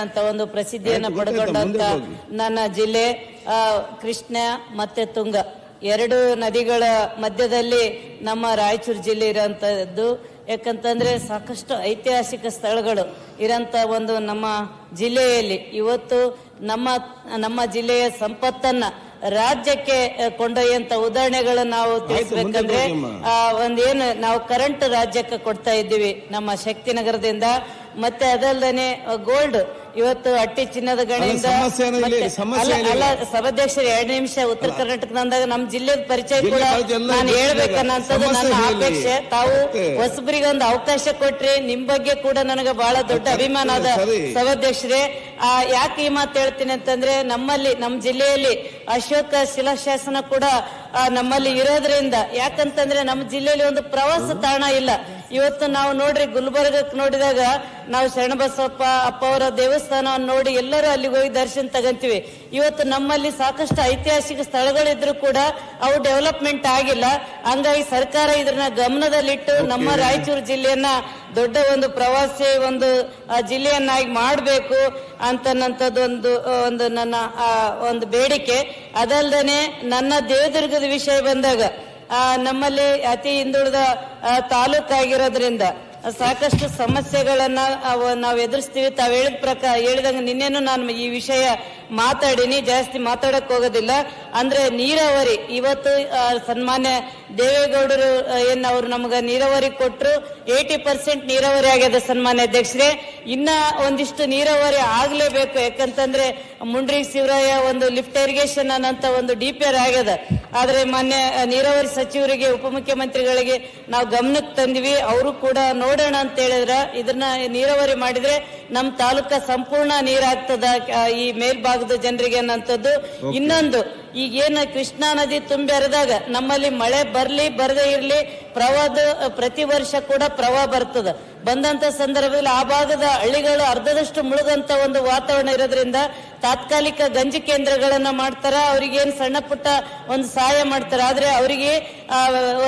ಅಂತ ಒಂದು ಪ್ರಸಿದ್ಧಿಯನ್ನು ಪಡೆದುಕೊಂಡಂತ ನನ್ನ ಜಿಲ್ಲೆ ಕೃಷ್ಣ ಮತ್ತೆ ತುಂಗ. ಎರಡು ನದಿಗಳ ಮಧ್ಯದಲ್ಲಿ ನಮ್ಮ ರಾಯಚೂರು ಜಿಲ್ಲೆ ಇರೋಂಥದ್ದು ಯಾಕಂತಂದ್ರೆ ಸಾಕಷ್ಟು ಐತಿಹಾಸಿಕ ಸ್ಥಳಗಳು ಇರಂತ ಒಂದು ನಮ್ಮ ಜಿಲ್ಲೆಯಲ್ಲಿ. ಇವತ್ತು ನಮ್ಮ ನಮ್ಮ ಜಿಲ್ಲೆಯ ಸಂಪತ್ತನ್ನ ರಾಜ್ಯಕ್ಕೆ ಕೊಂಡೊಯ್ಯಂತ ಉದಾಹರಣೆಗಳನ್ನ ಉದಾಹರಣೆಗಳು ನಾವು ತಿಳಿಸ್ಬೇಕಂದ್ರೆ ಆ, ಒಂದೇನು ನಾವು ಕರೆಂಟ್ ರಾಜ್ಯಕ್ಕೆ ಕೊಡ್ತಾ ಇದ್ದೀವಿ ನಮ್ಮ ಶಕ್ತಿನಗರದಿಂದ ಮತ್ತೆ ಅದಲ್ಲದೆ ಗೋಲ್ಡ್ ಇವತ್ತು ಅಟ್ಟಿ ಚಿನ್ನದ ಗಣಿಯಿಂದ ಅಲ್ಲ, ಸಭಾಧ್ಯಕ್ಷರು ಎರಡು ನಿಮಿಷ ಉತ್ತರ ಕರ್ನಾಟಕದಂದಾಗ ನಮ್ಮ ಜಿಲ್ಲೆ ಪರಿಚಯ ಜಿಲ್ಲೆ ಕೂಡ ಪರಿಚಯ ಎಲ್ಲ ನಾನು ಗೊತ್ತಿದೆ. ಹೇಳ್ಬೇಕನ್ನಂಥದ್ದು ನನ್ನ ಅಪೇಕ್ಷೆ ತಾವು? ಹೊಸಬರಿಗೆ ಒಂದು ಅವಕಾಶ ಕೊಟ್ರಿ ನಿಮ್ ಬಗ್ಗೆ ಕೂಡ ನನಗೆ ಬಹಳ ದೊಡ್ಡ ಅಭಿಮಾನ ಅದ. ಸಭಾಧ್ಯಕ್ಷರೇ ಆ, ಯಾಕೆ ಈ ಮಾತು ಹೇಳ್ತೀನಿ ಅಂತಂದ್ರೆ ನಮ್ಮಲ್ಲಿ ನಮ್ಮ ಜಿಲ್ಲೆಯಲ್ಲಿ ಅಶೋಕ ಶಿಲಾಶಾಸನ ಕೂಡ ನಮ್ಮಲ್ಲಿ ಇರೋದ್ರಿಂದ ಯಾಕಂತಂದ್ರೆ ನಮ್ಮ ಜಿಲ್ಲೆಯಲ್ಲಿ ಒಂದು ಪ್ರವಾಸ ತಾಣ ಇಲ್ಲ ಇವತ್ತು ನಾವು ನೋಡ್ರಿ ಗುಲ್ಬರ್ಗಕ್ಕೆ ನೋಡಿದಾಗ ನಾವು ಶರಣಬಸಪ್ಪ ಅಪ್ಪ ಅವರ ದೇವಸ್ಥಾನವನ್ನು ನೋಡಿ ಎಲ್ಲರೂ ಅಲ್ಲಿಗೆ ಹೋಗಿ ದರ್ಶನ ತಗಂತೀವಿ. ಇವತ್ತು ನಮ್ಮಲ್ಲಿ ಸಾಕಷ್ಟು ಐತಿಹಾಸಿಕ ಸ್ಥಳಗಳಿದ್ರು ಕೂಡ ಅವು ಡೆವಲಪ್ಮೆಂಟ್ ಆಗಿಲ್ಲ. ಹಂಗಾಗಿ ಸರ್ಕಾರ ಇದನ್ನ ಗಮನದಲ್ಲಿಟ್ಟು ನಮ್ಮ ರಾಯಚೂರು ಜಿಲ್ಲೆಯನ್ನ ದೊಡ್ಡ ಒಂದು ಪ್ರವಾಸಿ ಒಂದು ಜಿಲ್ಲೆಯನ್ನಾಗಿ ಮಾಡಬೇಕು ಅಂತನ್ನಂಥದ್ದು ಒಂದು ಒಂದು ನನ್ನ ಒಂದು ಬೇಡಿಕೆ. ಅದಲ್ದೇನೆ ನನ್ನ ದೇವದುರ್ಗದ ವಿಷಯ ಬಂದಾಗ ನಮ್ಮಲ್ಲಿ ಅತಿ ಹಿಂದುಳಿದ ತಾಲೂಕಾಗಿರೋದ್ರಿಂದ ಸಾಕಷ್ಟು ಸಮಸ್ಯೆಗಳನ್ನ ನಾವು ಎದುರಿಸ್ತೀವಿ. ತಾವ್ ಹೇಳಿದ ಪ್ರಕಾರ ಹೇಳಿದಂಗ ನಿನ್ನೆನು ನಾನು ಈ ವಿಷಯ ಮಾತಾಡಿನಿ. ಜಾಸ್ತಿ ಮಾತಾಡಕ್ ಹೋಗೋದಿಲ್ಲ. ಅಂದ್ರೆ ನೀರಾವರಿ, ಇವತ್ತು ಸನ್ಮಾನ್ಯ ದೇವೇಗೌಡರು ಏನ್ ಅವ್ರು ನಮ್ಗ ನೀರಾವರಿ ಕೊಟ್ಟರು ಏಟಿ ಪರ್ಸೆಂಟ್ ನೀರಾವರಿ ಆಗ್ಯದ ಸನ್ಮಾನ್ಯ ಅಧ್ಯಕ್ಷರೇ. ಇನ್ನ ಒಂದಿಷ್ಟು ನೀರಾವರಿ ಆಗ್ಲೇಬೇಕು. ಯಾಕಂತಂದ್ರೆ, ಮುಂಡ್ರಿ ಶಿವರಾಯ ಒಂದು ಲಿಫ್ಟ್ ಇರಿಗೇಷನ್ ಅನ್ನಂತ ಒಂದು ಡಿಪಿಆರ್ ಆಗ್ಯದ. ಆದ್ರೆ ಮಾನ್ಯ ನೀರಾವರಿ ಸಚಿವರಿಗೆ ಉಪಮುಖ್ಯಮಂತ್ರಿಗಳಿಗೆ ನಾವು ಗಮನಕ್ಕೆ ತಂದಿವಿ. ಅವರು ಕೂಡ ನೋಡೋಣ ಅಂತ ಹೇಳಿದ್ರ ಇದನ್ನ ನೀರಾವರಿ ಮಾಡಿದ್ರೆ ನಮ್ಮ ತಾಲೂಕ ಸಂಪೂರ್ಣ ನೀರಾಗ್ತದ ಈ ಮೇಲ್ಭಾಗದ ಜನರಿಗೆ ಅನ್ನಂಥದ್ದು. ಇನ್ನೊಂದು ಈಗೇನು ಕೃಷ್ಣಾ ನದಿ ತುಂಬಿ ಹರಿದಾಗ ನಮ್ಮಲ್ಲಿ ಮಳೆ ಬರ್ಲಿ ಬರದೇ ಇರ್ಲಿ ಪ್ರವಾಹದ ಪ್ರತಿ ವರ್ಷ ಕೂಡ ಪ್ರವಾಹ ಬರ್ತದ. ಬಂದಂತ ಸಂದರ್ಭದಲ್ಲಿ ಆ ಭಾಗದ ಹಳ್ಳಿಗಳು ಅರ್ಧದಷ್ಟು ಮುಳುಗಂತ ಒಂದು ವಾತಾವರಣ ಇರೋದ್ರಿಂದ ತಾತ್ಕಾಲಿಕ ಗಂಜಿ ಕೇಂದ್ರಗಳನ್ನ ಮಾಡ್ತಾರ, ಅವ್ರಿಗೇನ್ ಸಣ್ಣ ಪುಟ್ಟ ಒಂದು ಸಹಾಯ ಮಾಡ್ತಾರ. ಆದ್ರೆ ಅವರಿಗೆ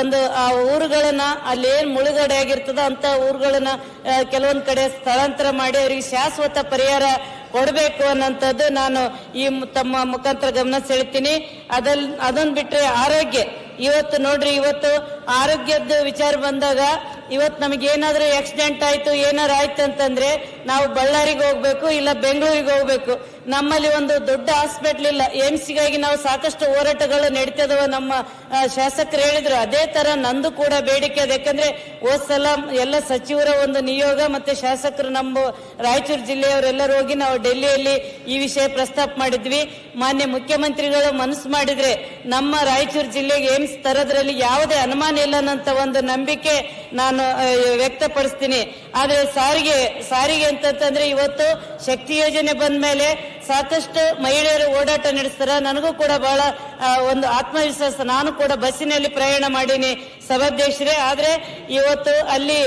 ಒಂದು, ಆ ಊರುಗಳನ್ನ ಅಲ್ಲಿ ಏನ್ ಮುಳುಗಡೆ ಆಗಿರ್ತದ ಅಂತ ಊರುಗಳನ್ನ ಕೆಲವೊಂದು ಕಡೆ ಸ್ಥಳಾಂತರ ಮಾಡಿ ಅವರಿಗೆ ಶಾಶ್ವತ ಪರಿಹಾರ ಕೊಡಬೇಕು ಅನ್ನಂತದ್ದು ನಾನು ಈ ತಮ್ಮ ಮುಖಾಂತರ ಗಮನ ಸೆಳಿತೀನಿ. ಅದಲ್ ಅದನ್ ಬಿಟ್ರೆ ಆರೋಗ್ಯ. ಇವತ್ತು ನೋಡ್ರಿ, ಇವತ್ತು ಆರೋಗ್ಯದ ವಿಚಾರ ಬಂದಾಗ ಇವತ್ತು ನಮಗೆ ಏನಾದರೂ ಆಕ್ಸಿಡೆಂಟ್ ಆಯ್ತು ಏನಾರು ಆಯ್ತು ಅಂತಂದ್ರೆ ನಾವು ಬಳ್ಳಾರಿಗೆ ಹೋಗ್ಬೇಕು ಇಲ್ಲ ಬೆಂಗಳೂರಿಗೆ ಹೋಗ್ಬೇಕು. ನಮ್ಮಲ್ಲಿ ಒಂದು ದೊಡ್ಡ ಹಾಸ್ಪಿಟ್ಲ್ ಇಲ್ಲ. ಏಮ್ಸ್ಗಾಗಿ ನಾವು ಸಾಕಷ್ಟು ಹೋರಾಟಗಳು ನಡೀತದವ. ನಮ್ಮ ಶಾಸಕರು ಹೇಳಿದ್ರು ಅದೇ ತರ ನಂದು ಕೂಡ ಬೇಡಿಕೆ ಅದ. ಯಾಕಂದ್ರೆ ಹೋದ್ ಸಲ ಎಲ್ಲ ಸಚಿವರ ಒಂದು ನಿಯೋಗ ಮತ್ತೆ ಶಾಸಕರು ನಮ್ಮ ರಾಯಚೂರು ಜಿಲ್ಲೆಯವರೆಲ್ಲರೂ ಹೋಗಿ ನಾವು ಡೆಲ್ಲಿಯಲ್ಲಿ ಈ ವಿಷಯ ಪ್ರಸ್ತಾಪ ಮಾಡಿದ್ವಿ. ಮಾನ್ಯ ಮುಖ್ಯಮಂತ್ರಿಗಳು ಮನಸ್ಸು ಮಾಡಿದ್ರೆ ನಮ್ಮ ರಾಯಚೂರು ಜಿಲ್ಲೆಗೆ ಏಮ್ಸ್ ತರೋದ್ರಲ್ಲಿ ಯಾವುದೇ ಅನುಮಾನ ಇಲ್ಲ ಅನ್ನೋಂತ ಒಂದು ನಂಬಿಕೆ ನಾನು ವ್ಯಕ್ತಪಡಿಸ್ತೀನಿ. ಆದ್ರೆ ಸಾರಿಗೆ ಸಾರಿಗೆ ಅಂತಂದ್ರೆ ಇವತ್ತು ಶಕ್ತಿ ಯೋಜನೆ ಬಂದ ಮೇಲೆ ಸಾಕಷ್ಟು ಮಹಿಳೆಯರು ಓಡಾಟ ನಡೆಸ್ತಾರೆ. ನನಗೂ ಕೂಡ ಬಹಳ ಒಂದು ಆತ್ಮವಿಶ್ವಾಸ. ನಾನು ಕೂಡ ಬಸ್ಸಿನಲ್ಲಿ ಪ್ರಯಾಣ ಮಾಡೀನಿ ಸಭಾಧ್ಯಕ್ಷರೇ. ಆದ್ರೆ ಇವತ್ತು ಅಲ್ಲಿ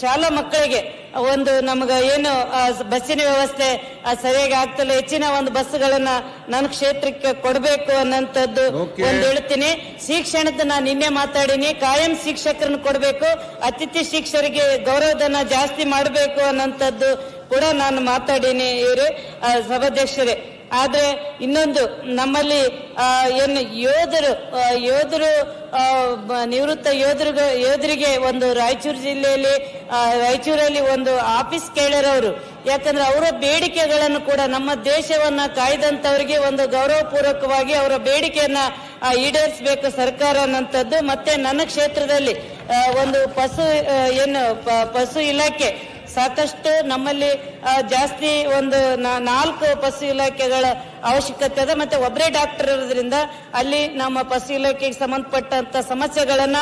ಶಾಲಾ ಮಕ್ಕಳಿಗೆ ಒಂದು ನಮಗ ಏನು ಬಸ್ಸಿನ ವ್ಯವಸ್ಥೆ ಸರಿಯಾಗಿ ಆಗ್ತಿಲ್ಲ. ಹೆಚ್ಚಿನ ಒಂದು ಬಸ್ಗಳನ್ನ ನನ್ನ ಕ್ಷೇತ್ರಕ್ಕೆ ಕೊಡಬೇಕು ಅನ್ನೋಂಥದ್ದು ಒಂದು ಹೇಳ್ತೀನಿ. ಶಿಕ್ಷಣದ ನಾನು ನಿನ್ನೆ ಮಾತಾಡಿನಿ. ಕಾಯಂ ಶಿಕ್ಷಕರನ್ನು ಕೊಡಬೇಕು. ಅತಿಥಿ ಶಿಕ್ಷಕರಿಗೆ ಗೌರವಧನ ಜಾಸ್ತಿ ಮಾಡಬೇಕು ಅನ್ನೋಂಥದ್ದು ಕೂಡ ನಾನು ಮಾತಾಡೀನಿ ಇವರು ಸಭಾಧ್ಯಕ್ಷರೇ. ಆದ್ರೆ ಇನ್ನೊಂದು, ನಮ್ಮಲ್ಲಿ ಏನು ಯೋಧರು ಯೋಧರು ನಿವೃತ್ತ ಯೋಧರು ಯೋಧರಿಗೆ ಒಂದು ರಾಯಚೂರು ಜಿಲ್ಲೆಯಲ್ಲಿ ರಾಯಚೂರಲ್ಲಿ ಒಂದು ಆಫೀಸ್ ಕೇಳಿರೋರು ಯಾಕಂದ್ರೆ ಅವರ ಬೇಡಿಕೆಗಳನ್ನು ಕೂಡ ನಮ್ಮ ದೇಶವನ್ನ ಕಾಯ್ದಂತವರಿಗೆ ಒಂದು ಗೌರವಪೂರ್ವಕವಾಗಿ ಅವರ ಬೇಡಿಕೆಯನ್ನ ಈಡೇರಿಸಬೇಕು ಸರ್ಕಾರ ಅನ್ನಂಥದ್ದು ಮತ್ತೆ ನನ್ನ ಕ್ಷೇತ್ರದಲ್ಲಿ ಒಂದು ಪಶು ಏನು ಪಶು ಇಲಾಖೆ ಸಾಕಷ್ಟು ನಮ್ಮಲ್ಲಿ ಜಾಸ್ತಿ ಒಂದು ನಾಲ್ಕು ಪಶು ಇಲಾಖೆಗಳ ಅವಶ್ಯಕತೆ ಅದ. ಮತ್ತೆ ಒಬ್ಬರೇ ಡಾಕ್ಟರ್ ಇರೋದ್ರಿಂದ ಅಲ್ಲಿ ನಮ್ಮ ಪಶು ಇಲಾಖೆಗೆ ಸಂಬಂಧಪಟ್ಟಂತ ಸಮಸ್ಯೆಗಳನ್ನ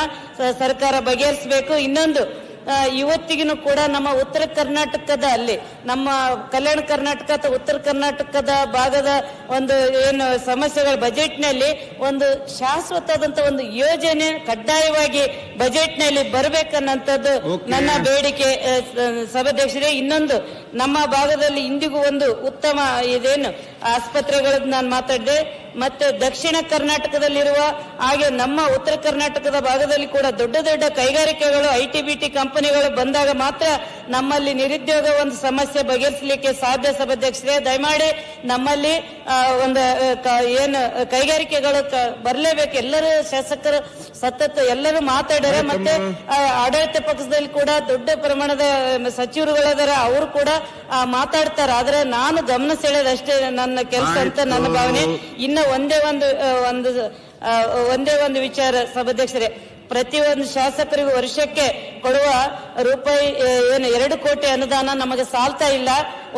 ಸರ್ಕಾರ ಬಗೆಹರಿಸಬೇಕು. ಇನ್ನೊಂದು ಇವತ್ತಿಗೂ ಕೂಡ ನಮ್ಮ ಉತ್ತರ ಕರ್ನಾಟಕದ ಅಲ್ಲಿ ನಮ್ಮ ಕಲ್ಯಾಣ ಕರ್ನಾಟಕ ಅಥವಾ ಉತ್ತರ ಕರ್ನಾಟಕದ ಭಾಗದ ಒಂದು ಏನು ಸಮಸ್ಯೆಗಳ ಬಜೆಟ್ನಲ್ಲಿ ಒಂದು ಶಾಶ್ವತವಾದಂತ ಒಂದು ಯೋಜನೆ ಕಡ್ಡಾಯವಾಗಿ ಬಜೆಟ್ನಲ್ಲಿ ಬರಬೇಕನ್ನಂಥದ್ದು. ನನ್ನ ಬೇಡಿಕೆ ಸಭಾಧ್ಯಕ್ಷರೇ ಇನ್ನೊಂದು ನಮ್ಮ ಭಾಗದಲ್ಲಿ ಇಂದಿಗೂ ಒಂದು ಉತ್ತಮ ಇದೇನು ಆಸ್ಪತ್ರೆಗಳದ್ದು ನಾನು ಮಾತಾಡಿದೆ ಮತ್ತೆ ದಕ್ಷಿಣ ಕರ್ನಾಟಕದಲ್ಲಿರುವ ಹಾಗೆ ನಮ್ಮ ಉತ್ತರ ಕರ್ನಾಟಕದ ಭಾಗದಲ್ಲಿ ಕೂಡ ದೊಡ್ಡ ದೊಡ್ಡ ಕೈಗಾರಿಕೆಗಳು ಐಟಿ ಬಿಟಿ ಬಿ ಟಿ ಕಂಪನಿಗಳು ಬಂದಾಗ ಮಾತ್ರ ನಮ್ಮಲ್ಲಿ ನಿರುದ್ಯೋಗ ಒಂದು ಸಮಸ್ಯೆ ಬಗೆಹರಿಸಲಿಕ್ಕೆ ಸಾಧ್ಯ ಸಭಾಧ್ಯಕ್ಷರೇ. ದಯಮಾಡಿ ನಮ್ಮಲ್ಲಿ ಒಂದು ಏನು ಕೈಗಾರಿಕೆಗಳು ಬರಲೇಬೇಕು. ಎಲ್ಲರೂ ಶಾಸಕರು ಸತತ ಎಲ್ಲರೂ ಮಾತಾಡ್ಯಾರ. ಮತ್ತೆ ಆಡಳಿತ ಪಕ್ಷದಲ್ಲಿ ಕೂಡ ದೊಡ್ಡ ಪ್ರಮಾಣದ ಸಚಿವರುಗಳದಾರ ಅವರು ಕೂಡ ಮಾತಾಡ್ತಾರ. ಆದ್ರೆ ನಾನು ಗಮನ ಸೆಳೆದಷ್ಟೇ ನನ್ನ ಕೆಲಸ ಅಂತ ನನ್ನ ಭಾವನೆ. ಇನ್ನ ಒಂದೇ ಒಂದು ಒಂದು ಒಂದೇ ಒಂದು ವಿಚಾರ ಸಭಾಧ್ಯಕ್ಷರೇ. ಪ್ರತಿಯೊಂದು ಶಾಸಕರಿಗೂ ವರ್ಷಕ್ಕೆ ಕೊಡುವ ರೂಪಾಯಿ ಏನು ಎರಡು ಕೋಟಿ ಅನುದಾನ ನಮಗೆ ಸಾಲ್ತಾ ಇಲ್ಲ.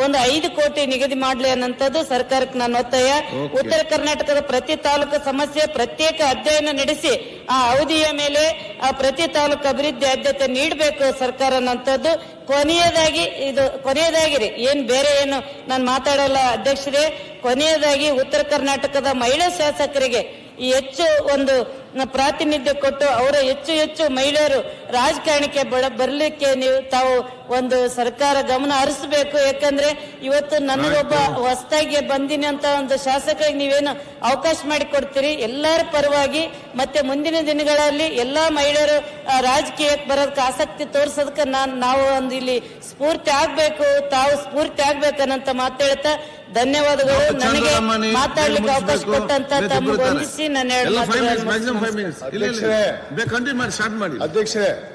ಒಂದು ಐದು ಕೋಟಿ ನಿಗದಿ ಮಾಡಲಿ ಅನ್ನೋಂಥದ್ದು ಸರ್ಕಾರಕ್ಕೆ ನನ್ನ ಒತ್ತಾಯ. ಉತ್ತರ ಕರ್ನಾಟಕದ ಪ್ರತಿ ತಾಲೂಕು ಸಮಸ್ಯೆ ಪ್ರತ್ಯೇಕ ಅಧ್ಯಯನ ನಡೆಸಿ ಆ ಅವಧಿಯ ಮೇಲೆ ಆ ಪ್ರತಿ ತಾಲೂಕು ಅಭಿವೃದ್ಧಿ ಆದ್ಯತೆ ನೀಡಬೇಕು ಸರ್ಕಾರ ಅನ್ನೋಂಥದ್ದು. ಕೊನೆಯದಾಗಿ ಇದು ಕೊನೆಯದಾಗಿರಿ ಏನ್ ಬೇರೆ ಏನು ನಾನು ಮಾತಾಡಲ್ಲ ಅಧ್ಯಕ್ಷರೇ. ಕೊನೆಯದಾಗಿ ಉತ್ತರ ಕರ್ನಾಟಕದ ಮಹಿಳಾ ಶಾಸಕರಿಗೆ ಈ ಹೆಚ್ಚು ಒಂದು ಪ್ರಾತಿನಿಧ್ಯ ಕೊಟ್ಟು ಅವರ ಹೆಚ್ಚು ಹೆಚ್ಚು ಮಹಿಳೆಯರು ರಾಜಕಾರಣಕ್ಕೆ ಬರಲಿಕ್ಕೆ ಬರ್ಲಿಕ್ಕೆ ನೀವು ತಾವು ಒಂದು ಸರ್ಕಾರ ಗಮನ ಹರಿಸಬೇಕು. ಯಾಕಂದ್ರೆ ಇವತ್ತು ನನಗೊಬ್ಬ ಹೊಸದಾಗಿ ಬಂದಿನಿ ಅಂತ ಒಂದು ಶಾಸಕರಿಗೆ ನೀವೇನು ಅವಕಾಶ ಮಾಡಿ ಕೊಡ್ತೀರಿ ಎಲ್ಲರ ಪರವಾಗಿ ಮತ್ತೆ ಮುಂದಿನ ದಿನಗಳಲ್ಲಿ ಎಲ್ಲಾ ಮಹಿಳೆಯರು ರಾಜಕೀಯಕ್ಕೆ ಬರೋದಕ್ಕೆ ಆಸಕ್ತಿ ತೋರ್ಸೋದಕ್ಕೆ ನಾನು ನಾವು ಒಂದು ಇಲ್ಲಿ ಸ್ಫೂರ್ತಿ ಆಗ್ಬೇಕು ತಾವು ಸ್ಫೂರ್ತಿ ಆಗ್ಬೇಕನ್ನಂತ ಮಾತಾಡ್ತಾ ಧನ್ಯವಾದಗಳು. ನನಗೆ ಮಾತಾಡ್ಲಿಕ್ಕೆ ಅವಕಾಶ. ಕೊಟ್ಟಂತ ತಮ್ಮ ತಮ್ಗೆ. ವಂದಿಸಿ ಸ್ಟಾರ್ಟ್ ಮಾಡಿ. ಅಧ್ಯಕ್ಷರೇ